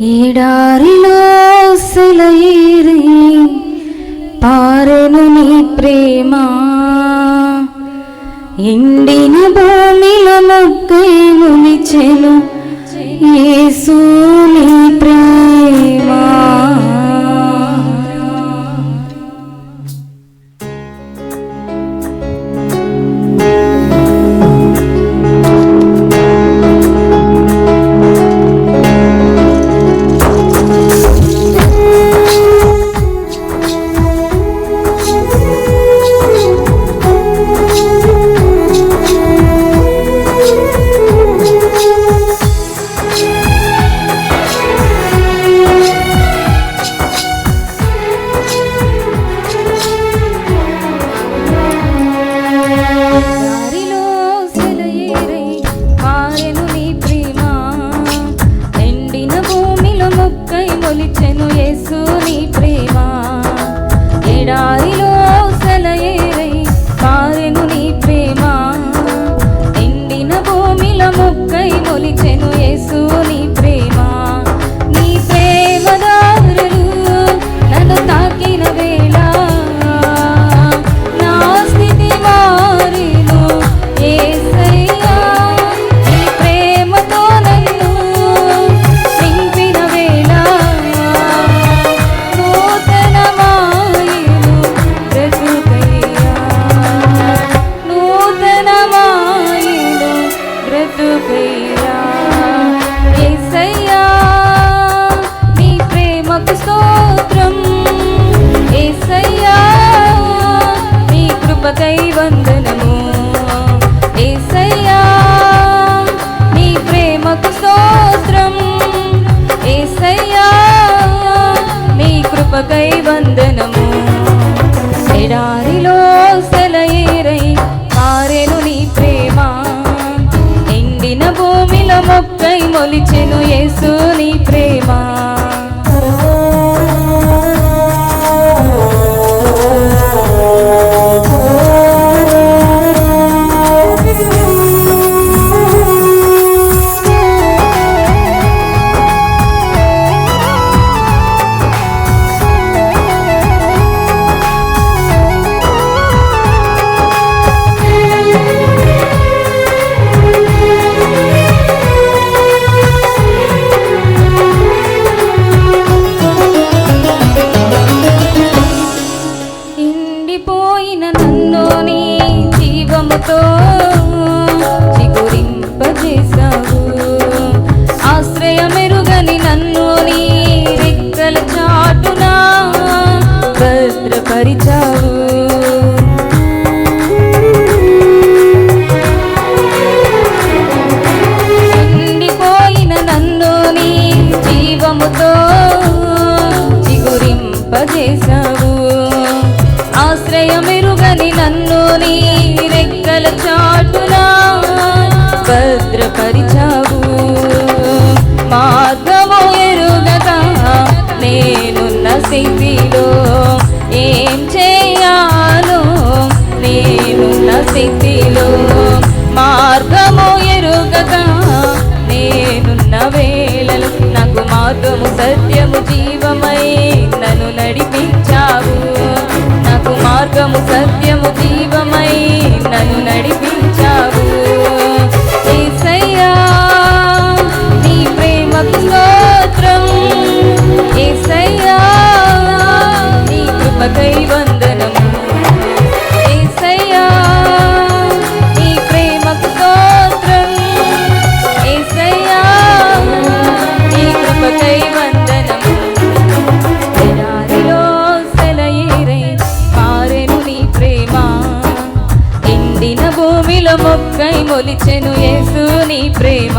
ఈడారిలో సెలయేరి పారెను నీ ప్రేమ. ఎండిన భూమిలో మొక్కై మునిచెను యేసు వందనము. ఎడారిలో సెలయేరై మారెను నీ ప్రేమ. ఎండిన భూమిలో మొక్కై మొలిచెను యేసు నీ ప్రేమ. ఉండిపోయిన నన్ను నీ జీవముతో చిగురింపజేశావు. నీ రెక్కల చాటున భద్రపరిచావు. మార్గము ఎరుగగా నేనున్న స్థితిలో ఏం చేయాలో నేనున్న స్థితిలో మార్గము ఎరుగగా నేనున్న వేళలు నాకు మార్గము సత్యము జీవమై నన్ను నడిపించావు. నాకు మార్గము సత్యం భూమిలో మొక్కై మొలిచెను యేసు నీ ప్రేమ.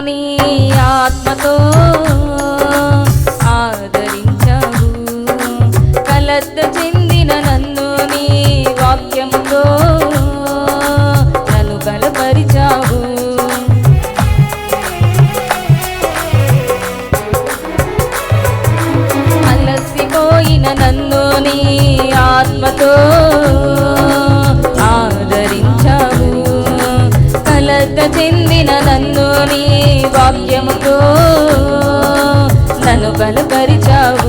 నీ ఆత్మతో పొందిన నన్ను నీ వాక్యముతో నన్ను బలపరిచావు.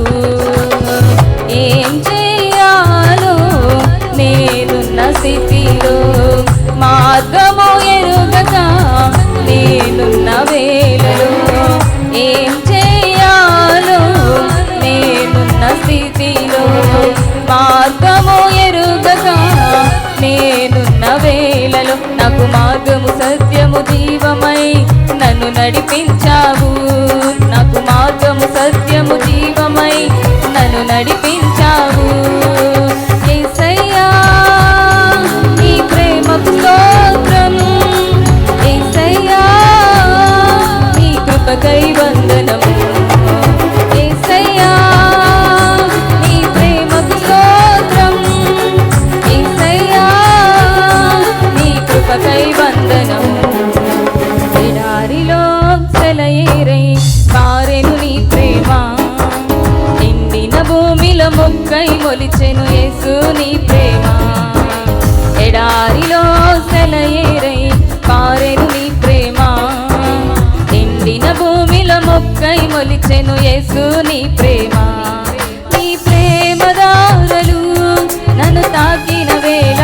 пока и మొక్కై మొలిచెను యేసు నీ ప్రేమ. నీ ప్రేమ దారులు నన్ను తాకిన వేళ